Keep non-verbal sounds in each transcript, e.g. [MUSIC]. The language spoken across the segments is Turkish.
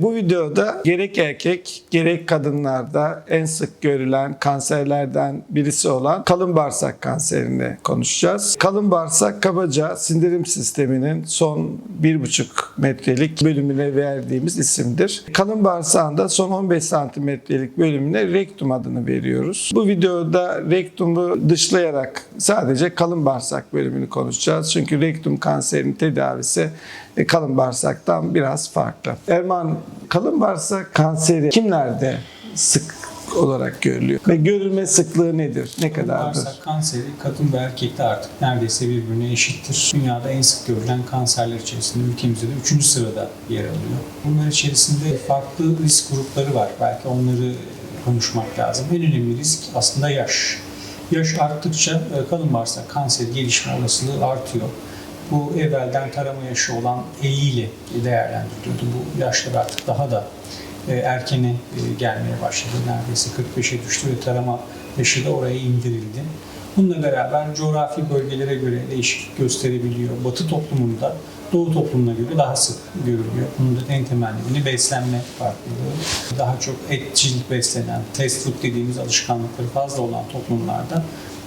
Bu videoda gerek erkek gerek kadınlarda en sık görülen kanserlerden birisi olan kalın bağırsak kanserini konuşacağız. Kalın bağırsak kabaca sindirim sisteminin son 1,5 metrelik bölümüne verdiğimiz isimdir. Kalın bağırsağın da son 15 santimetrelik bölümüne rektum adını veriyoruz. Bu videoda rektumu dışlayarak sadece kalın bağırsak bölümünü konuşacağız. Çünkü rektum kanserinin tedavisi e, kalın bağırsaktan biraz farklı. Erman, kalın bağırsak kanseri kimlerde sık olarak görülüyor? Ve görülme sıklığı nedir? Ne kadardır? Bağırsak kanseri kadın ve erkekte artık neredeyse birbirine eşittir. Dünyada en sık görülen kanserler içerisinde ülkemizde de 3. sırada yer alıyor. Bunlar içerisinde farklı risk grupları var. Belki onları konuşmak lazım. En önemli risk aslında yaş. Yaş arttıkça e, kalın bağırsak kanseri gelişme olasılığı artıyor. Bu evvelden tarama yaşı olan eğiyle değerlendiriliyordu. Bu yaşlar artık daha da e, erkene e, gelmeye başladı. Neredeyse 45'e düştü ve tarama yaşı da oraya indirildi. Bununla beraber coğrafi bölgelere göre değişiklik gösterebiliyor. Batı toplumunda Doğu toplumuna göre daha sık görülüyor. Bunun da en temel nedeni beslenme farklılığı. Daha çok etçil beslenen, fast food dediğimiz alışkanlıkları fazla olan toplumlarda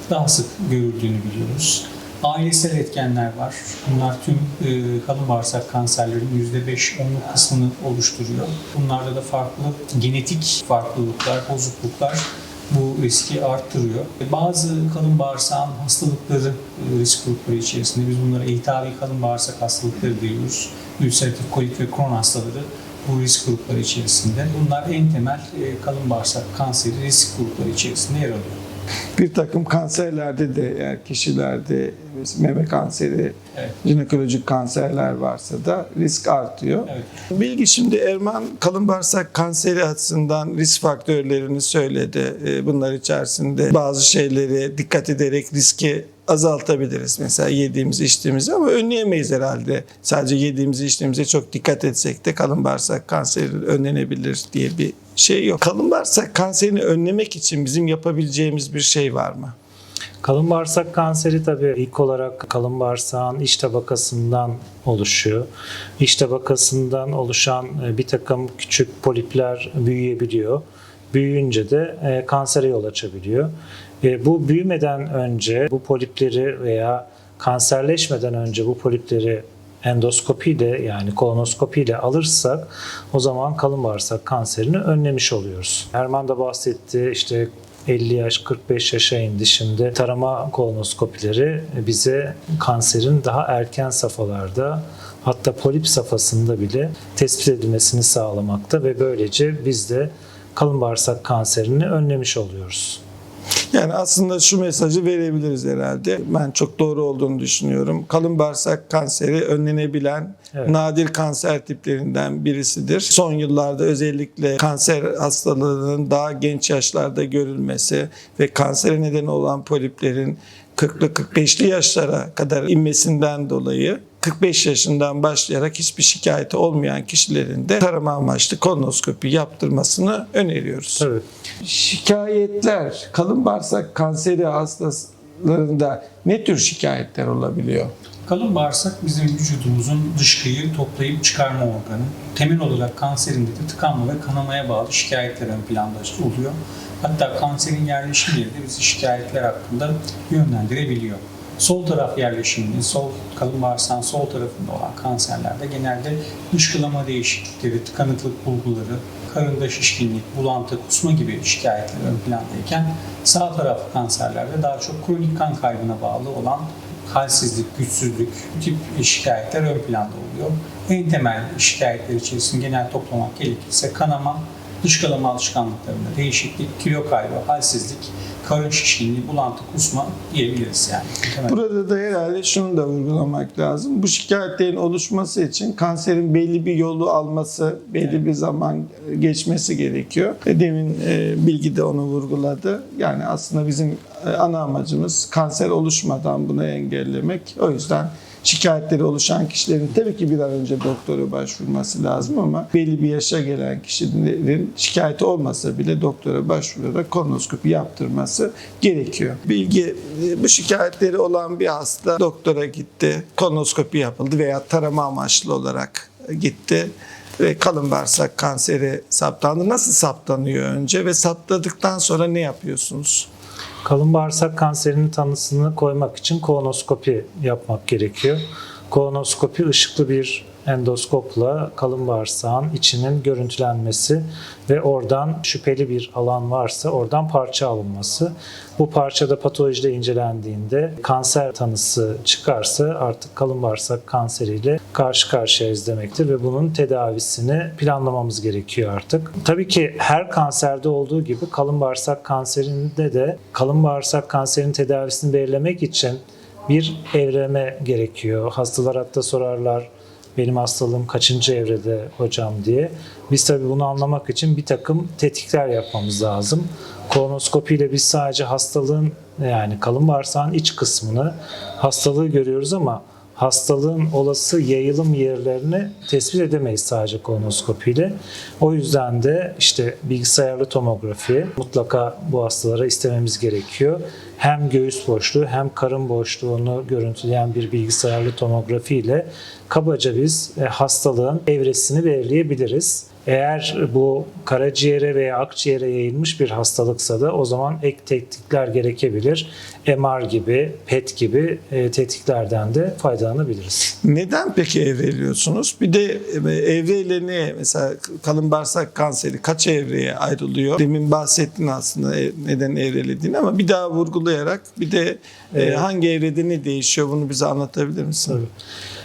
daha sık görüldüğünü biliyoruz. Ailesel etkenler var. Bunlar tüm e, kalın bağırsak kanserlerinin %5-10'luk kısmını oluşturuyor. Bunlarda da farklı genetik farklılıklar, bozukluklar bu riski arttırıyor. Bazı kalın bağırsağın hastalıkları e, risk grupları içerisinde biz bunlara iltihabi kalın bağırsak hastalıkları diyoruz. Ülseratif kolit ve Crohn hastaları bu risk grupları içerisinde. Bunlar en temel e, kalın bağırsak kanseri risk grupları içerisinde yer alıyor. Bir takım kanserlerde de eğer kişilerde meme kanseri, Evet. jinekolojik kanserler varsa da risk artıyor. Evet. Bilgi şimdi Erman kalın bağırsak kanseri açısından risk faktörlerini söyledi. Ee, Bunlar içerisinde bazı şeyleri dikkat ederek riski azaltabiliriz. Mesela yediğimiz içtiğimizi ama önleyemeyiz herhalde. Sadece yediğimiz içtiğimize çok dikkat etsek de kalın bağırsak kanseri önlenebilir diye bir şey yok. Kalın bağırsak kanserini önlemek için bizim yapabileceğimiz bir şey var mı? Kalın bağırsak kanseri tabii ilk olarak kalın bağırsağın iç tabakasından oluşuyor. İç tabakasından oluşan e, bir takım küçük polipler büyüyebiliyor. Büyüyünce de e, kansere yol açabiliyor. E, Bu büyümeden önce bu polipleri veya kanserleşmeden önce bu polipleri endoskopiyle yani kolonoskopiyle alırsak o zaman kalın bağırsak kanserini önlemiş oluyoruz. Erman da bahsetti işte 50 yaş 45 yaşa indi şimdi tarama kolonoskopileri bize kanserin daha erken safhalarda hatta polip safhasında bile tespit edilmesini sağlamakta ve böylece biz de kalın bağırsak kanserini önlemiş oluyoruz. [LAUGHS] Yani aslında şu mesajı verebiliriz herhalde. Ben çok doğru olduğunu düşünüyorum. Kalın bağırsak kanseri önlenebilen Evet. nadir kanser tiplerinden birisidir. Son yıllarda özellikle kanser hastalığının daha genç yaşlarda görülmesi ve kansere neden olan poliplerin 40'lı 45'li yaşlara kadar inmesinden dolayı 45 yaşından başlayarak hiçbir şikayeti olmayan kişilerin de tarama amaçlı kolonoskopi yaptırmasını öneriyoruz. Tabii. Şikayetler, kalın bağırsak kanseri hastalarında ne tür şikayetler olabiliyor? Kalın bağırsak bizim vücudumuzun dışkıyı toplayıp çıkarma organı. Temel olarak kanserinde de tıkanma ve kanamaya bağlı şikayetler ön planda oluyor. Hatta kanserin yerleşim yeri de bizi şikayetler hakkında yönlendirebiliyor. Sol taraf yerleşiminin, sol kalın bağırsağın sol tarafında olan kanserlerde genelde dışkılama değişiklikleri, tıkanıklık bulguları, karında şişkinlik, bulantı, kusma gibi şikayetler ön plandayken sağ taraf kanserlerde daha çok kronik kan kaybına bağlı olan halsizlik, güçsüzlük tip şikayetler ön planda oluyor. En temel şikayetler içerisinde genel toplamak gerekirse kanama, dışkılama alışkanlıklarında değişiklik, kilo kaybı, halsizlik, karın şişkinliği, bulantı, kusma diyebiliriz yani. Temel. Burada da herhalde şunu da vurgulamak lazım. Bu şikayetlerin oluşması için kanserin belli bir yolu alması, belli bir zaman geçmesi gerekiyor. E, Demin e, Bilgi de onu vurguladı. Yani aslında bizim e, ana amacımız kanser oluşmadan bunu engellemek. O yüzden şikayetleri oluşan kişilerin tabii ki bir an önce doktora başvurması lazım ama belli bir yaşa gelen kişilerin şikayeti olmasa bile doktora başvurarak kolonoskopi yaptırması gerekiyor. Bilgi bu şikayetleri olan bir hasta doktora gitti, kolonoskopi yapıldı veya tarama amaçlı olarak gitti. ve kalın bağırsak kanseri saptandı. Nasıl saptanıyor önce ve saptadıktan sonra ne yapıyorsunuz? Kalın bağırsak kanserinin tanısını koymak için kolonoskopi yapmak gerekiyor. Kolonoskopi ışıklı bir endoskopla kalın bağırsağın içinin görüntülenmesi ve oradan şüpheli bir alan varsa oradan parça alınması. Bu parçada patolojide incelendiğinde kanser tanısı çıkarsa artık kalın bağırsak kanseriyle karşı karşıyayız demektir ve bunun tedavisini planlamamız gerekiyor artık. Tabii ki her kanserde olduğu gibi kalın bağırsak kanserinde de kalın bağırsak kanserinin tedavisini belirlemek için bir evreme gerekiyor. Hastalar hatta sorarlar benim hastalığım kaçıncı evrede hocam diye. Biz tabii bunu anlamak için bir takım tetkikler yapmamız lazım. Kolonoskopi ile biz sadece hastalığın yani kalın bağırsağın iç kısmını hastalığı görüyoruz ama hastalığın olası yayılım yerlerini tespit edemeyiz sadece kolonoskopiyle. O yüzden de işte bilgisayarlı tomografi mutlaka bu hastalara istememiz gerekiyor. Hem göğüs boşluğu hem karın boşluğunu görüntüleyen bir bilgisayarlı tomografi ile kabaca biz e, hastalığın evresini belirleyebiliriz. Eğer bu karaciğere veya akciğere yayılmış bir hastalıksa da o zaman ek tetkikler gerekebilir. MR gibi, PET gibi e, tetkiklerden de faydalanabiliriz. Neden peki evreliyorsunuz? Bir de e, evreyle ne? Mesela kalın bağırsak kanseri kaç evreye ayrılıyor? Demin bahsettin aslında e, neden evrelediğini ama bir daha vurgulayarak bir de Evet. hangi evrede ne değişiyor bunu bize anlatabilir misin? Tabii.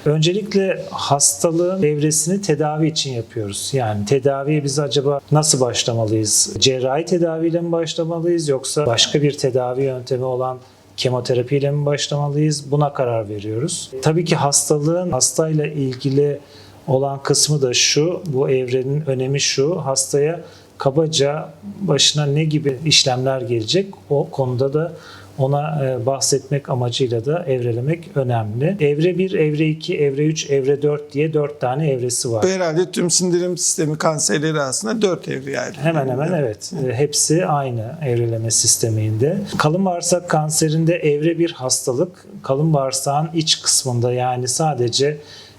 Öncelikle hastalığın evresini tedavi için yapıyoruz. Yani tedaviye biz acaba nasıl başlamalıyız? Cerrahi tedaviyle mi başlamalıyız yoksa başka bir tedavi yöntemi olan kemoterapiyle mi başlamalıyız? Buna karar veriyoruz. Tabii ki hastalığın hastayla ilgili olan kısmı da şu, bu evrenin önemi şu, hastaya kabaca başına ne gibi işlemler gelecek o konuda da ona e, bahsetmek amacıyla da evrelemek önemli. Evre 1, evre 2, evre 3, evre 4 diye 4 tane evresi var. Herhalde tüm sindirim sistemi kanserleri aslında dört evreye ayrılıyor. Hemen hemen evet. E, Hepsi aynı evreleme sisteminde. Kalın bağırsak kanserinde evre bir hastalık kalın bağırsağın iç kısmında yani sadece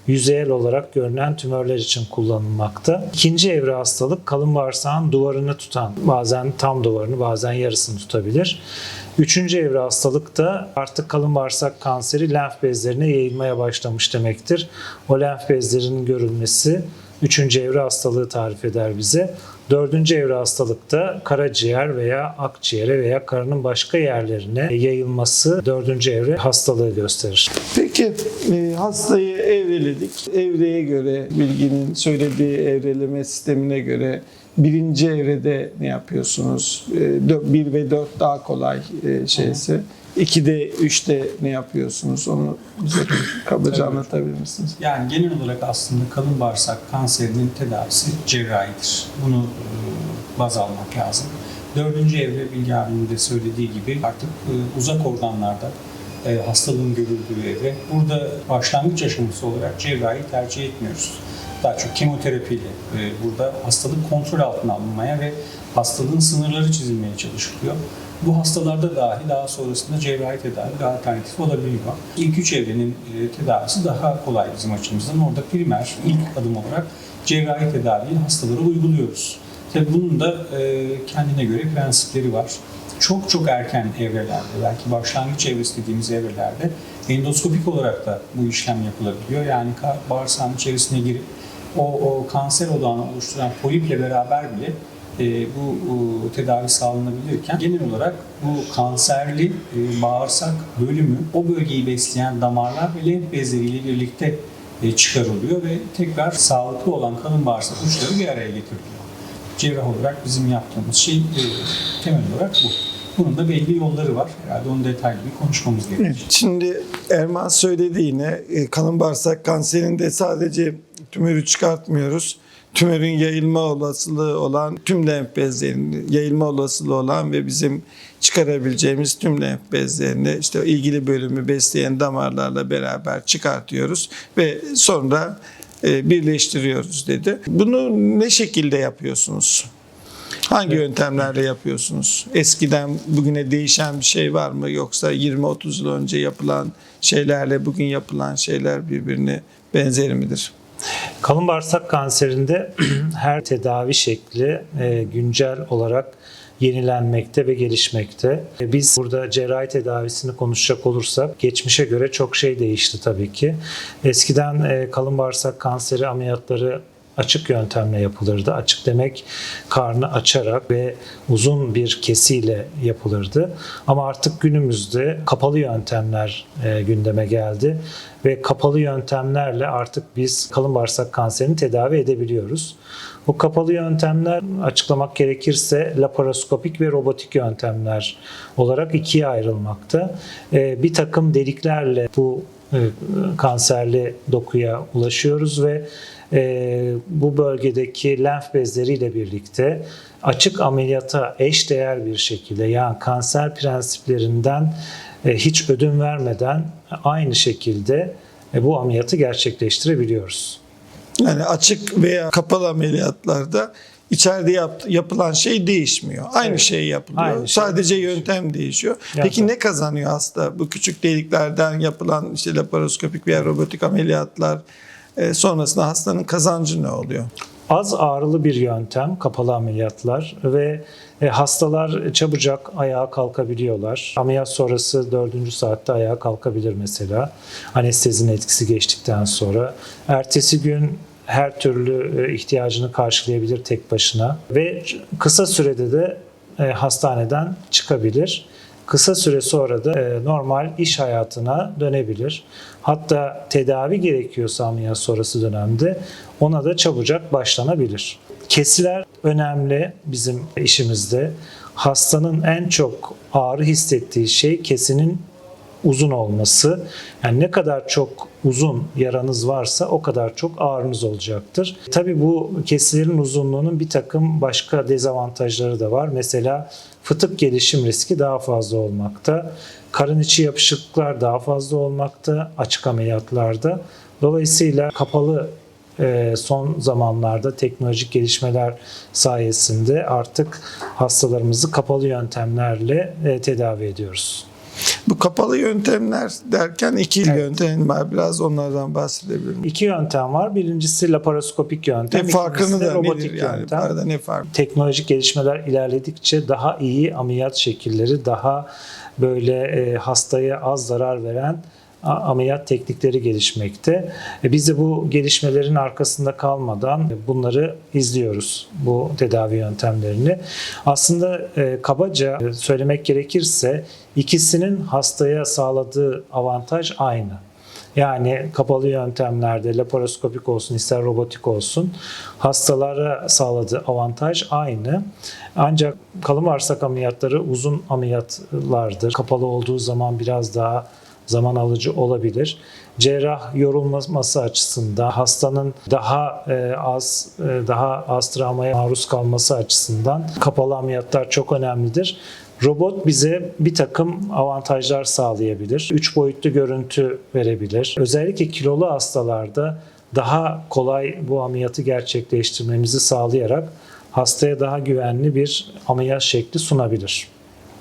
yüzeyel olarak görünen tümörler için kullanılmakta. İkinci evre hastalık kalın bağırsağın duvarını tutan, bazen tam duvarını bazen yarısını tutabilir. Üçüncü evre hastalık da artık kalın bağırsak kanseri lenf bezlerine yayılmaya başlamış demektir. O lenf bezlerinin görülmesi üçüncü evre hastalığı tarif eder bize. Dördüncü evre hastalıkta karaciğer veya akciğere veya karının başka yerlerine yayılması dördüncü evre hastalığı gösterir. Peki e, hastayı evreledik. Evreye göre bilginin söylediği evreleme sistemine göre birinci evrede ne yapıyorsunuz? E, dö- bir ve dört daha kolay e, şeysi. İkide, üçte ne yapıyorsunuz? Onu bize kabaca anlatabilir misiniz? Yani genel olarak aslında kalın bağırsak kanserinin tedavisi cerrahidir. Bunu e, baz almak lazım. Dördüncü evre Bilge abinin de söylediği gibi artık e, uzak organlarda hastalığın görüldüğü evre. Burada başlangıç aşaması olarak cerrahi tercih etmiyoruz. Daha çok kemoterapiyle e, burada hastalık kontrol altına alınmaya ve hastalığın sınırları çizilmeye çalışılıyor. Bu hastalarda dahi daha sonrasında cerrahi tedavi bir alternatif olabiliyor. İlk üç evrenin e, tedavisi daha kolay bizim açımızdan. Orada primer, ilk adım olarak cerrahi tedaviyi hastalara uyguluyoruz. Tabii bunun da e, kendine göre prensipleri var. Çok çok erken evrelerde, belki başlangıç evresi dediğimiz evrelerde endoskopik olarak da bu işlem yapılabiliyor. Yani bağırsağın içerisine girip o, o kanser odağını oluşturan poliple beraber bile e, bu e, tedavi sağlanabilirken genel olarak bu kanserli e, bağırsak bölümü o bölgeyi besleyen damarlar ve lenf bezleriyle birlikte e, çıkarılıyor ve tekrar sağlıklı olan kalın bağırsak uçları bir araya getiriliyor. Cerrah olarak bizim yaptığımız şey e, temel olarak bu. Bunun da belli yolları var. Herhalde onu detaylı bir konuşmamız gerekecek. Şimdi Erman söyledi yine e, kalın bağırsak kanserinde sadece tümörü çıkartmıyoruz. Tümörün yayılma olasılığı olan tüm lenf bezlerinin yayılma olasılığı olan ve bizim çıkarabileceğimiz tüm lenf bezlerini işte ilgili bölümü besleyen damarlarla beraber çıkartıyoruz ve sonra e, birleştiriyoruz dedi. Bunu ne şekilde yapıyorsunuz? Hangi yöntemlerle yapıyorsunuz? Eskiden bugüne değişen bir şey var mı? Yoksa 20-30 yıl önce yapılan şeylerle bugün yapılan şeyler birbirine benzer midir? Kalın bağırsak kanserinde [CLEARS THROAT] her tedavi şekli e, güncel olarak yenilenmekte ve gelişmekte. E, Biz burada cerrahi tedavisini konuşacak olursak geçmişe göre çok şey değişti tabii ki. Eskiden e, kalın bağırsak kanseri ameliyatları açık yöntemle yapılırdı. Açık demek karnı açarak ve uzun bir kesiyle yapılırdı. Ama artık günümüzde kapalı yöntemler e, gündeme geldi ve kapalı yöntemlerle artık biz kalın bağırsak kanserini tedavi edebiliyoruz. Bu kapalı yöntemler açıklamak gerekirse laparoskopik ve robotik yöntemler olarak ikiye ayrılmakta. E, bir takım deliklerle bu e, kanserli dokuya ulaşıyoruz ve e, bu bölgedeki lenf bezleriyle birlikte açık ameliyata eş değer bir şekilde yani kanser prensiplerinden e, hiç ödün vermeden aynı şekilde e, bu ameliyatı gerçekleştirebiliyoruz. Yani açık veya kapalı ameliyatlarda içeride yap- yapılan şey değişmiyor. Aynı Evet. şey yapılıyor. Aynı şey Sadece değişiyor. yöntem değişiyor. Yöntem. Peki ne kazanıyor hasta? Bu küçük deliklerden yapılan işte laparoskopik veya robotik ameliyatlar sonrasında hastanın kazancı ne oluyor? Az ağrılı bir yöntem kapalı ameliyatlar ve e, hastalar çabucak ayağa kalkabiliyorlar. Ameliyat sonrası 4. saatte ayağa kalkabilir mesela. Anestezinin etkisi geçtikten sonra. Ertesi gün her türlü e, ihtiyacını karşılayabilir tek başına ve kısa sürede de e, hastaneden çıkabilir. Kısa süre sonra da e, normal iş hayatına dönebilir. Hatta tedavi gerekiyorsa ameliyat sonrası dönemde ona da çabucak başlanabilir. Kesiler önemli bizim işimizde. Hastanın en çok ağrı hissettiği şey kesinin uzun olması. Yani ne kadar çok uzun yaranız varsa o kadar çok ağrınız olacaktır. Tabii bu kesilerin uzunluğunun bir takım başka dezavantajları da var. Mesela fıtık gelişim riski daha fazla olmakta. Karın içi yapışıklıklar daha fazla olmakta açık ameliyatlarda. Dolayısıyla kapalı e, son zamanlarda teknolojik gelişmeler sayesinde artık hastalarımızı kapalı yöntemlerle e, tedavi ediyoruz. Bu kapalı yöntemler derken iki yöntem var. Biraz onlardan bahsedebilir miyim? İki yöntem var. Birincisi laparoskopik yöntem. Ne farkını da robotik nedir yani? yöntem. Arada ne fark? Teknolojik gelişmeler ilerledikçe daha iyi ameliyat şekilleri, daha böyle e, hastaya az zarar veren ameliyat teknikleri gelişmekte. E, Biz de bu gelişmelerin arkasında kalmadan bunları izliyoruz, bu tedavi yöntemlerini. Aslında e, kabaca e, söylemek gerekirse ikisinin hastaya sağladığı avantaj aynı. Yani kapalı yöntemlerde laparoskopik olsun ister robotik olsun hastalara sağladığı avantaj aynı. Ancak kalın bağırsak ameliyatları uzun ameliyatlardır. Kapalı olduğu zaman biraz daha zaman alıcı olabilir. Cerrah yorulması açısından hastanın daha e, az e, daha az travmaya maruz kalması açısından kapalı ameliyatlar çok önemlidir. Robot bize bir takım avantajlar sağlayabilir. Üç boyutlu görüntü verebilir. Özellikle kilolu hastalarda daha kolay bu ameliyatı gerçekleştirmemizi sağlayarak hastaya daha güvenli bir ameliyat şekli sunabilir.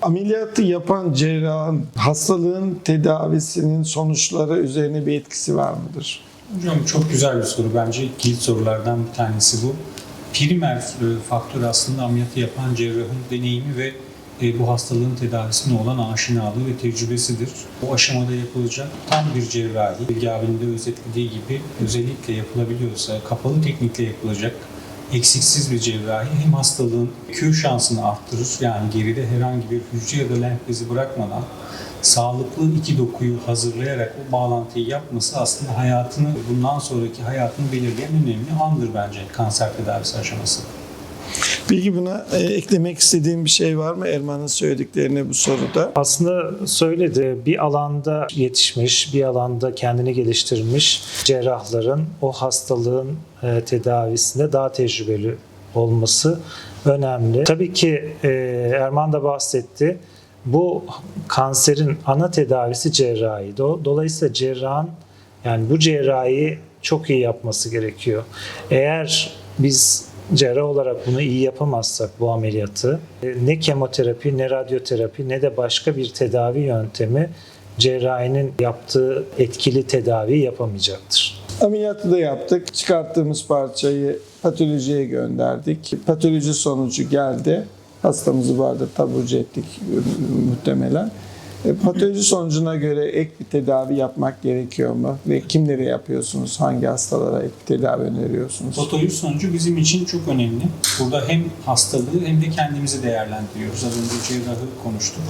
Ameliyatı yapan cerrahın hastalığın tedavisinin sonuçları üzerine bir etkisi var mıdır? Hocam çok güzel bir soru bence. Kilit sorulardan bir tanesi bu. Primer e, faktör aslında ameliyatı yapan cerrahın deneyimi ve e, bu hastalığın tedavisine olan aşinalığı ve tecrübesidir. Bu aşamada yapılacak tam bir cerrahi, Bilgi de özetlediği gibi özellikle yapılabiliyorsa kapalı teknikle yapılacak eksiksiz bir cerrahi hem hastalığın kür şansını arttırır yani geride herhangi bir hücre ya da lenf bezi bırakmadan sağlıklı iki dokuyu hazırlayarak o bağlantıyı yapması aslında hayatını, bundan sonraki hayatını belirleyen önemli andır bence kanser tedavisi aşaması. Peki buna e, eklemek istediğim bir şey var mı Erman'ın söylediklerine bu soruda? Aslında söyledi bir alanda yetişmiş, bir alanda kendini geliştirmiş cerrahların o hastalığın e, tedavisinde daha tecrübeli olması önemli. Tabii ki e, Erman da bahsetti. Bu kanserin ana tedavisi cerrahi. Do- Dolayısıyla cerrahın yani bu cerrahiyi çok iyi yapması gerekiyor. Eğer biz cerrah olarak bunu iyi yapamazsak bu ameliyatı e, ne kemoterapi ne radyoterapi ne de başka bir tedavi yöntemi cerrahinin yaptığı etkili tedaviyi yapamayacaktır. Ameliyatı da yaptık. Çıkarttığımız parçayı patolojiye gönderdik. Patoloji sonucu geldi. Hastamızı vardı taburcu ettik muhtemelen. E, Patoloji sonucuna göre ek bir tedavi yapmak gerekiyor mu? Ve kimlere yapıyorsunuz? Hangi hastalara ek tedavi öneriyorsunuz? Patoloji sonucu bizim için çok önemli. Burada hem hastalığı hem de kendimizi değerlendiriyoruz. Az önce cerrahı konuştuk.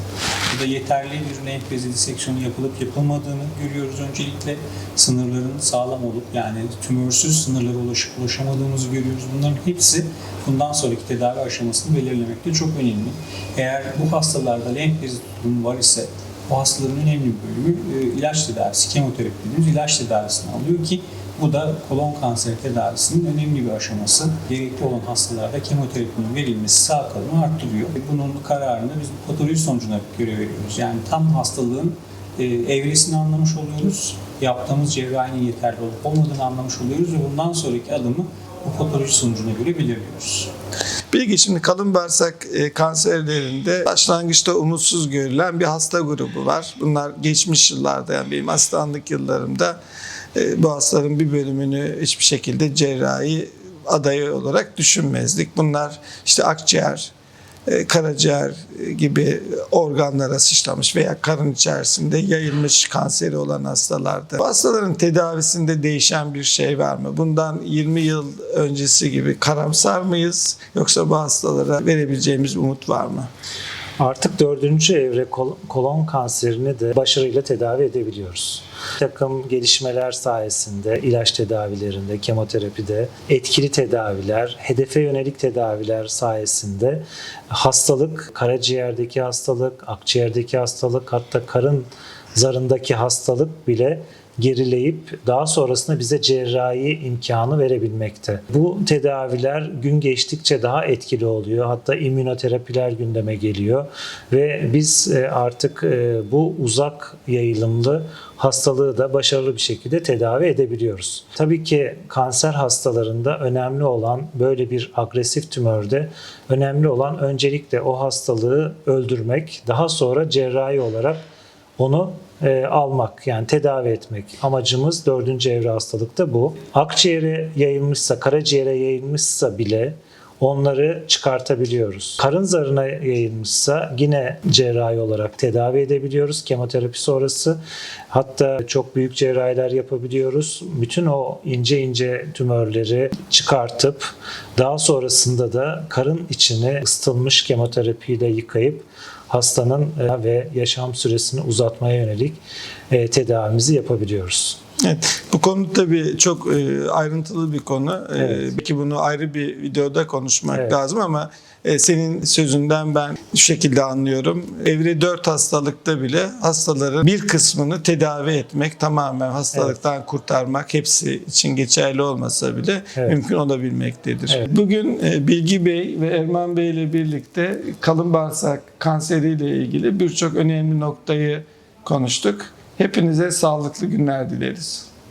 Burada yeterli bir lenf bezi diseksiyonu yapılıp yapılmadığını görüyoruz öncelikle. Sınırların sağlam olup yani tümörsüz sınırlara ulaşıp ulaşamadığımızı görüyoruz. Bunların hepsi bundan sonraki tedavi aşamasını belirlemekte çok önemli. Eğer bu hastalarda lenf bezi tutulumu var ise bu hastaların önemli bir bölümü e, ilaç tedavisi, kemoterapi dediğimiz ilaç tedavisini alıyor ki bu da kolon kanseri tedavisinin önemli bir aşaması. Gerekli olan hastalarda kemoterapinin verilmesi sağ kalımı arttırıyor. Ve Bunun kararını biz patoloji sonucuna göre veriyoruz. Yani tam hastalığın e, evresini anlamış oluyoruz. Yaptığımız cerrahinin yeterli olup olmadığını anlamış oluyoruz ve bundan sonraki adımı bu patoloji sonucuna göre belirliyoruz. Bilgi şimdi kalın bağırsak e, kanserlerinde başlangıçta umutsuz görülen bir hasta grubu var. Bunlar geçmiş yıllarda yani benim hastalık yıllarımda e, bu hastaların bir bölümünü hiçbir şekilde cerrahi adayı olarak düşünmezdik. Bunlar işte akciğer, karaciğer e, gibi organlara sıçramış veya karın içerisinde yayılmış kanseri olan hastalarda. Bu hastaların tedavisinde değişen bir şey var mı? Bundan 20 yıl öncesi gibi karamsar mıyız? Yoksa bu hastalara verebileceğimiz umut var mı? Artık dördüncü evre kol- kolon kanserini de başarıyla tedavi edebiliyoruz. Bir takım gelişmeler sayesinde ilaç tedavilerinde, kemoterapide, etkili tedaviler, hedefe yönelik tedaviler sayesinde hastalık, karaciğerdeki hastalık, akciğerdeki hastalık, hatta karın zarındaki hastalık bile gerileyip daha sonrasında bize cerrahi imkanı verebilmekte. Bu tedaviler gün geçtikçe daha etkili oluyor. Hatta immünoterapiler gündeme geliyor ve biz e, artık e, bu uzak yayılımlı hastalığı da başarılı bir şekilde tedavi edebiliyoruz. Tabii ki kanser hastalarında önemli olan böyle bir agresif tümörde önemli olan öncelikle o hastalığı öldürmek, daha sonra cerrahi olarak onu e, almak yani tedavi etmek. Amacımız dördüncü evre hastalıkta bu. Akciğere yayılmışsa, karaciğere yayılmışsa bile onları çıkartabiliyoruz. Karın zarına yayılmışsa yine cerrahi olarak tedavi edebiliyoruz kemoterapi sonrası. Hatta çok büyük cerrahiler yapabiliyoruz. Bütün o ince ince tümörleri çıkartıp daha sonrasında da karın içini ısıtılmış kemoterapiyle yıkayıp hastanın e, ve yaşam süresini uzatmaya yönelik e, tedavimizi yapabiliyoruz. Evet, bu konu tabii çok e, ayrıntılı bir konu. E, Evet. belki bunu ayrı bir videoda konuşmak Evet. lazım ama e, senin sözünden ben şu şekilde anlıyorum. Evre 4 hastalıkta bile hastaların bir kısmını tedavi etmek, tamamen hastalıktan kurtarmak hepsi için geçerli olmasa bile Evet. mümkün olabilmektedir. Evet. Bugün e, Bilgi Bey ve Erman Bey ile birlikte kalın bağırsak kanseriyle ilgili birçok önemli noktayı konuştuk. Hepinize sağlıklı günler dileriz.